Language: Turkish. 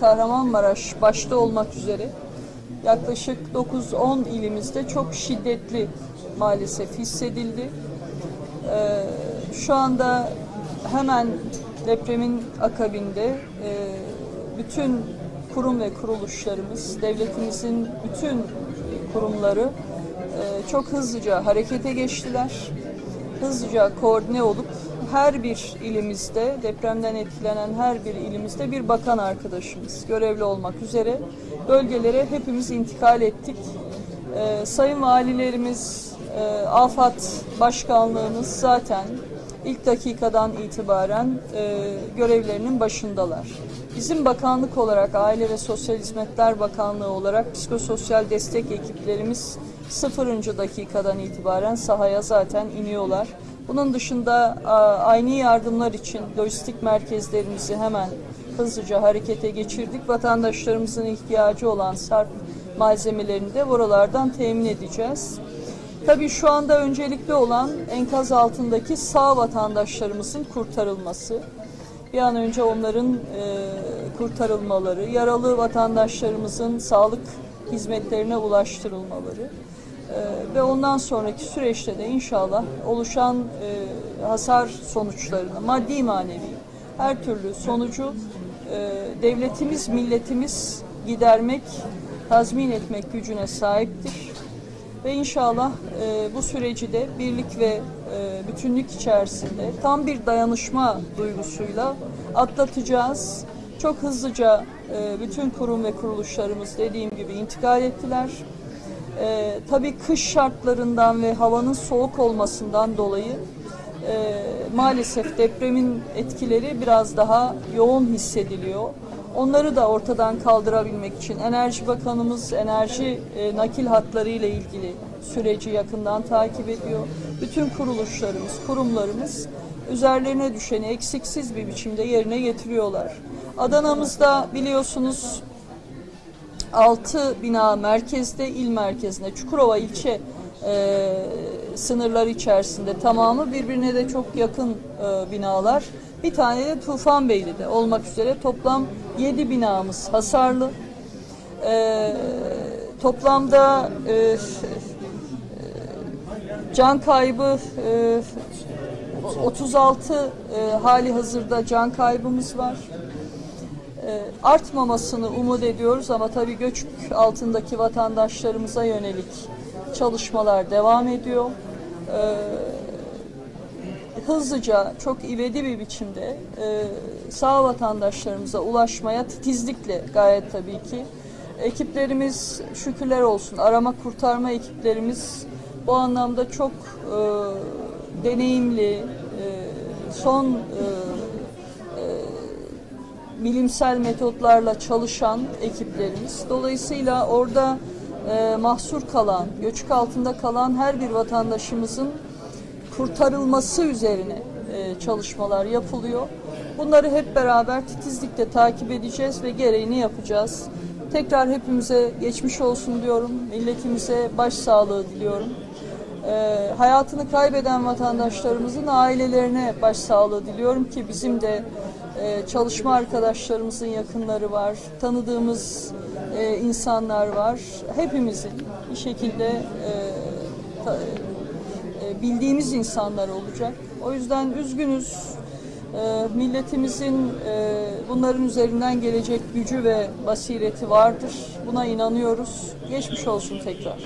Kahramanmaraş başta olmak üzere yaklaşık 9-10 ilimizde çok şiddetli maalesef hissedildi. Ee, şu anda hemen depremin akabinde e, bütün kurum ve kuruluşlarımız, devletimizin bütün kurumları e, çok hızlıca harekete geçtiler. Hızlıca koordine olup her bir ilimizde, depremden etkilenen her bir ilimizde bir bakan arkadaşımız görevli olmak üzere bölgelere hepimiz intikal ettik. Ee, sayın valilerimiz, e, AFAD Başkanlığımız zaten ilk dakikadan itibaren e, görevlerinin başındalar. Bizim bakanlık olarak Aile ve Sosyal Hizmetler Bakanlığı olarak psikososyal destek ekiplerimiz sıfırıncı dakikadan itibaren sahaya zaten iniyorlar. Bunun dışında aynı yardımlar için lojistik merkezlerimizi hemen hızlıca harekete geçirdik. Vatandaşlarımızın ihtiyacı olan sarf malzemelerini de buralardan temin edeceğiz. Tabii şu anda öncelikli olan enkaz altındaki sağ vatandaşlarımızın kurtarılması. Bir an önce onların e, kurtarılmaları, yaralı vatandaşlarımızın sağlık hizmetlerine ulaştırılmaları e, ve ondan sonraki süreçte de inşallah oluşan e, hasar sonuçlarını maddi manevi her türlü sonucu e, devletimiz, milletimiz gidermek, tazmin etmek gücüne sahiptir. Ve inşallah e, bu süreci de birlik ve e, bütünlük içerisinde tam bir dayanışma duygusuyla atlatacağız. Çok hızlıca e, bütün kurum ve kuruluşlarımız dediğim gibi intikal ettiler. E, tabii kış şartlarından ve havanın soğuk olmasından dolayı e, maalesef depremin etkileri biraz daha yoğun hissediliyor. Onları da ortadan kaldırabilmek için Enerji Bakanımız enerji e, nakil hatları ile ilgili süreci yakından takip ediyor. Bütün kuruluşlarımız, kurumlarımız üzerlerine düşeni eksiksiz bir biçimde yerine getiriyorlar. Adana'mızda biliyorsunuz 6 bina merkezde, il merkezinde, Çukurova ilçe e, sınırları içerisinde tamamı birbirine de çok yakın e, binalar. Bir tane de Tufanbeyli'de olmak üzere toplam 7 binamız hasarlı. E, toplamda e, can kaybı e, 36 e, hali hazırda can kaybımız var artmamasını umut ediyoruz ama tabii göç altındaki vatandaşlarımıza yönelik çalışmalar devam ediyor. E, hızlıca, çok ivedi bir biçimde e, sağ vatandaşlarımıza ulaşmaya titizlikle gayet tabii ki. Ekiplerimiz şükürler olsun, arama kurtarma ekiplerimiz bu anlamda çok e, deneyimli, e, son e, bilimsel metotlarla çalışan ekiplerimiz. Dolayısıyla orada e, mahsur kalan, göçük altında kalan her bir vatandaşımızın kurtarılması üzerine e, çalışmalar yapılıyor. Bunları hep beraber titizlikle takip edeceğiz ve gereğini yapacağız. Tekrar hepimize geçmiş olsun diyorum. Milletimize başsağlığı diliyorum. E, hayatını kaybeden vatandaşlarımızın ailelerine başsağlığı diliyorum ki bizim de e, çalışma arkadaşlarımızın yakınları var, tanıdığımız e, insanlar var. Hepimizin bir şekilde e, ta, e, bildiğimiz insanlar olacak. O yüzden üzgünüz. E, milletimizin e, bunların üzerinden gelecek gücü ve basireti vardır. Buna inanıyoruz. Geçmiş olsun tekrar.